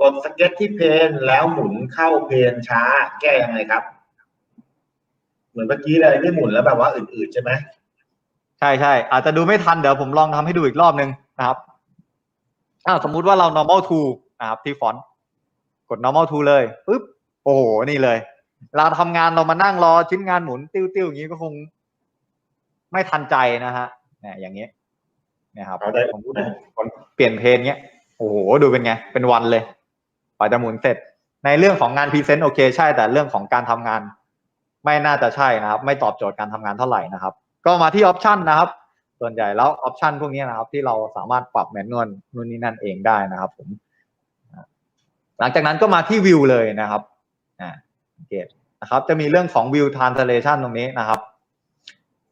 กดสเก็ตที่เพนแล้วหมุนเข้าเพนช้า แก้ยังไงครับ เหมือนเมื่อกี้เลยที่หมุนแล้วแบบว่าอื่นๆใช่ไหมใช่ใช่อาจจะดูไม่ทันเดี๋ยวผมลองทำให้ดูอีกรอบนึงนะครับอ้าวสมมุติว่าเรา normal to นะครับ ที่ฟอนต์กด normal to เลยปึ๊บโอ้โหนี่เลย เราทำงานเรามานั่งรอชิ้นงานหมุนติ้วติ้วอย่างนี้ก็คง ไม่ทันใจนะฮะเนี่ยอย่างนี้เนี่ยครับเอาได้ผมพูดผมเปลี่ยนเพลงเนี้ยโอ้โหดูเป็นไง เป็นวันเลย กว่าจะหมุนเสร็จ ในเรื่องของงานพรีเซนต์โอเคใช่แต่เรื่องของการทำงาน ไม่น่าจะใช่นะครับ ไม่ตอบโจทย์การทำงานเท่าไหร่นะครับ ก็มาที่ออปชันนะครับ ส่วนใหญ่แล้วออปชันพวกนี้นะครับ ที่เราสามารถปรับแมนนวลนู่นนี่นั่นเองได้นะครับผมหลังจากนั้นก็มาที่วิวเลยนะครับอ่าโอเคนะครับ จะมีเรื่องของ view translation ตรงนี้นะครับ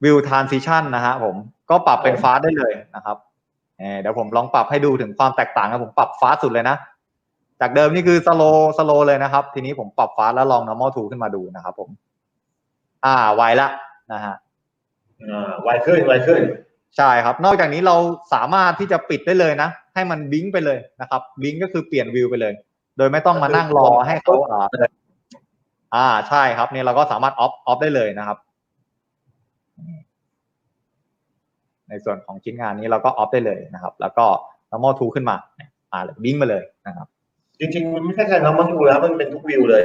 view transition นะฮะผมก็ปรับเป็นฟาสได้เลยนะครับเอ่อเดี๋ยวผมลองปรับให้ดูถึงความแตกต่างนะผมปรับฟาสสุดเลยนะ จากเดิมนี่คือ slow slow เลยนะครับ ทีนี้ผมปรับฟาสแล้วลอง normal to ขึ้นมาดูนะครับผม อ่า ไวละนะฮะอ่าไวขึ้นไวขึ้น ใช่ครับ นอกจากนี้เราสามารถที่จะปิดได้เลยนะ ให้มันบิงไปเลยนะครับ บิงก็คือเปลี่ยนวิวไปเลย โดยไม่ต้องมานั่งรอให้เขาอ่าอ่าใช่ครับนี่เราก็สามารถออฟออฟได้เลยนะครับ ในส่วนของชิ้นงานนี้เราก็ออฟได้เลยนะครับ แล้วก็ normal to ขึ้นมา อ่าบิงมาเลยนะครับ จริงๆมันไม่ใช่แค่น้องมันดูแล้วมันเป็นทุกวิวเลย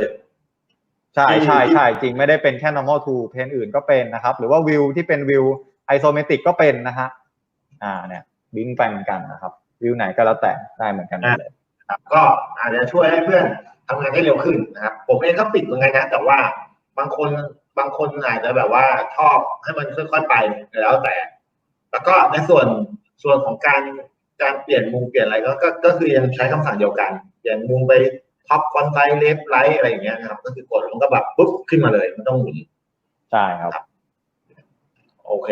ใช่อืมใช่ใช่จริงไม่ได้เป็นแค่ normal to เพนอื่นก็เป็นนะครับ หรือว่าวิวที่เป็นวิว isometric ก็เป็นนะฮะอ่าเนี่ยบิงไปเหมือนกันนะครับ วิวไหนก็แล้วแต่ได้เหมือนกันหมดเลยครับก็อาจจะช่วยให้เพื่อนทำงานได้เร็วขึ้นนะครับผมเองก็ปิดเหมือนกันนะแต่ว่าบางคนบางคนอาจจะแบบว่าชอบให้มันค่อยๆไปแล้วแต่ แล้วก็ในส่วนส่วนของการ การเปลี่ยนมุมเปลี่ยนอะไรก็ก็ก็คือยังใช้คำสั่งเดียวกันอย่างมุมไปท็อปคอนไซเลฟไลท์อะไรอย่างเงี้ยนะครับ ก็คือกดแล้วมันก็แบบปุ๊บขึ้นมาเลยไม่ต้องหมุนใช่ครับ โอเค